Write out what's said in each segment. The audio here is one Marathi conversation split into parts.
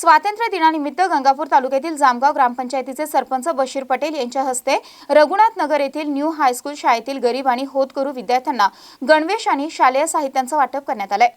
स्वातंत्र्य दिनानिमित्त गंगापूर तालुक्यातील जामगाव ग्रामपंचायतीचे सरपंच बशीर पटेल यांच्या हस्ते रघुनाथ नगर येथील न्यू हायस्कूल शाळेतील गरीब आणि होतकरू विद्यार्थ्यांना गणवेश आणि शालेय साहित्यांचं वाटप करण्यात आलंय.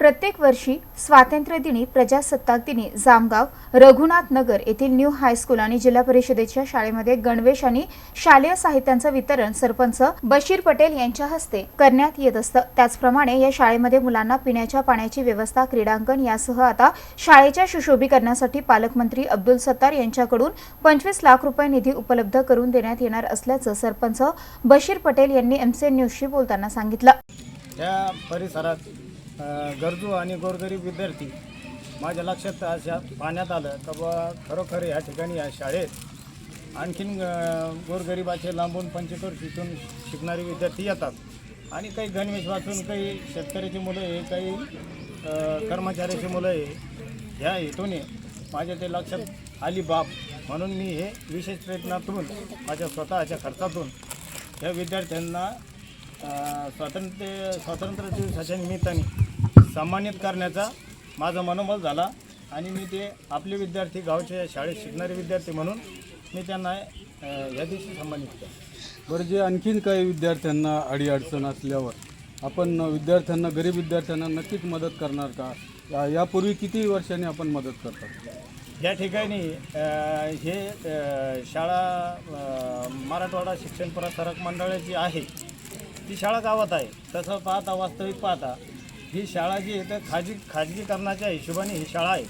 प्रत्येक वर्षी स्वातंत्र्य दिनी प्रजासत्ताक दिनी जामगाव रघुनाथ नगर येथील न्यू हायस्कूल आणि जिल्हा परिषदेच्या शाळेमध्ये गणवेश आणि शालेय साहित्यांचं वितरण सरपंच बशीर पटेल यांच्या हस्ते करण्यात येत असतं. त्याचप्रमाणे या शाळेमध्ये मुलांना पिण्याच्या पाण्याची व्यवस्था क्रीडांगण यासह आता शाळेच्या सुशोभीकरणासाठी पालकमंत्री अब्दुल सत्तार यांच्याकडून पंचवीस लाख रुपये निधी उपलब्ध करून देण्यात येणार असल्याचं सरपंच बशीर पटेल यांनी एमसीएन न्यूजशी बोलताना सांगितलं. या परिसरात गरजू आणि गोरगरीब विद्यार्थी माझ्या लक्षात अशा पाण्यात आलं तर बा खरोखर ह्या ठिकाणी या शाळेत आणखीन अ, गोरगरिबाचे लांबून पंचक्रोशीतून शिकणारे विद्यार्थी येतात. आणि काही गणवेश वाचून काही शेतकऱ्याची मुलं आहे काही कर्मचाऱ्याची मुलं आहे ह्या हेतूने माझ्या ते लक्षात आली बाब. म्हणून मी हे विशेष प्रयत्नातून माझ्या स्वतःच्या खर्चातून ह्या विद्यार्थ्यांना स्वातंत्र्य स्वातंत्र्य दिवसाच्या निमित्ताने सन्मानित करण्याचा माझा मनोबल झाला आणि मी ते आपले विद्यार्थी गावच्या शाळेत शिकणारे विद्यार्थी म्हणून मी त्यांना या दिवशी सन्मानित केलं. बरं जे आणखीन काही विद्यार्थ्यांना अडीअडचण असल्यावर आपण विद्यार्थ्यांना गरीब विद्यार्थ्यांना नक्कीच मदत करणार का? यापूर्वी किती वर्षांनी आपण मदत करतात? या ठिकाणी हे शाळा मराठवाडा शिक्षण प्रसारक मंडळाची आहे ती शाळा गावात आहे. तसं पाहता वास्तविक पाहता ही शाळा जी आहे तर खाजगी खाजगीकरणाच्या हिशोबाने ही शाळा आहे.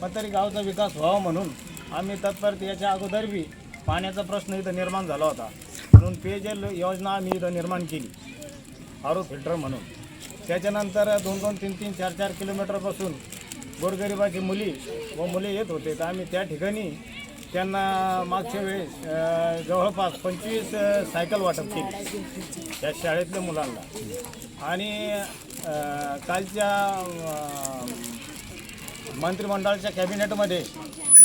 पण तरी गावचा विकास व्हावा म्हणून आम्ही तत्पर याच्या अगोदर बी पाण्याचा प्रश्न इथं निर्माण झाला होता. म्हणून पेयजल योजना आम्ही इथं निर्माण केली आरो फिल्टर म्हणून. त्याच्यानंतर दोन दोन तीन तीन चार चार किलोमीटरपासून गोरगरिबाची मुली व मुले येत होते. तर आम्ही त्या ठिकाणी त्यांना मागच्या वेळेस जवळपास पंचवीस सायकल वाटप केली त्या शाळेतल्या मुलांना. आणि कालच्या मंत्रिमंडळाच्या कॅबिनेटमध्ये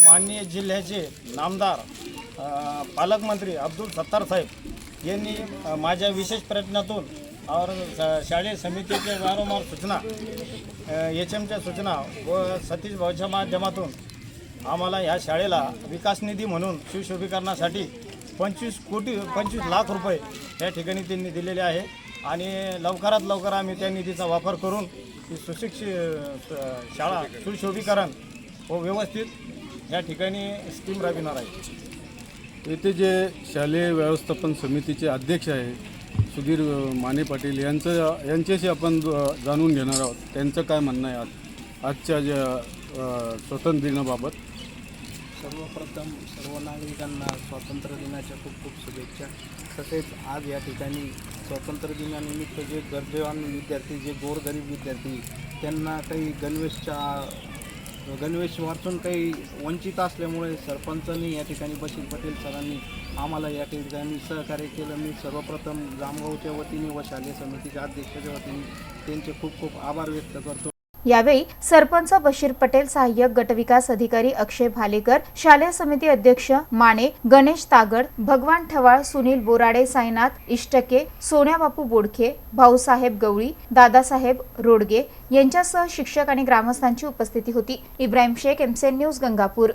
माननीय जिल्ह्याचे नामदार पालकमंत्री अब्दुल सत्तार साहेब यांनी माझ्या विशेष प्रयत्नातून और शाळे शालेय समितीचे वारंवार सूचना एच एमच्या सूचना व सतीश भाऊच्या माध्यमातून आम्हाला ह्या शाळेला विकास निधी म्हणून सुशोभीकरणासाठी पंचवीस कोटी पंचवीस लाख रुपये या ठिकाणी त्यांनी दिलेले आहे. आणि लवकरात लवकर आम्ही त्या निधीचा वापर करून ही सुशिक्षित शाळा सुशोभीकरण व व्यवस्थित या ठिकाणी स्कीम राबविणार आहे. येथे जे शालेय व्यवस्थापन समितीचे अध्यक्ष आहे सुधीर माने पाटील यांचं यांच्याशी आपण जाणून घेणार आहोत. त्यांचं काय म्हणणं आहे आज? आजच्या ज्या स्वतंत्र दिनाबाबत. सर्वप्रथम सर्व नागरिकांना स्वातंत्र्य दिनाच्या खूप खूप शुभेच्छा. तसेच आज या ठिकाणी स्वातंत्र्य दिनानिमित्त जे गरजेवान विद्यार्थी जे गोरगरीब विद्यार्थी त्यांना काही गणवेशच्या गणवेश वाचून काही वंचित असल्यामुळे सरपंचांनी या ठिकाणी बशीर पटेल सरांनी आम्हाला या ठिकाणी सहकार्य केलं. मी सर्वप्रथम जामगावच्या वतीने व शालेय समितीच्या अध्यक्षाच्या वतीने त्यांचे खूप खूप आभार व्यक्त करतो. यावेळी सरपंच बशीर पटेल सहाय्यक गटविकास अधिकारी अक्षय भालेकर शालेय समिती अध्यक्ष माने गणेश तागड भगवान ठवाळ सुनील बोराडे साईनाथ इष्टके सोन्याबापू बोडखे भाऊसाहेब गवळी दादासाहेब रोडगे यांच्यासह शिक्षक आणि ग्रामस्थांची उपस्थिती होती. इब्राहिम शेख एमसेन न्यूज गंगापूर.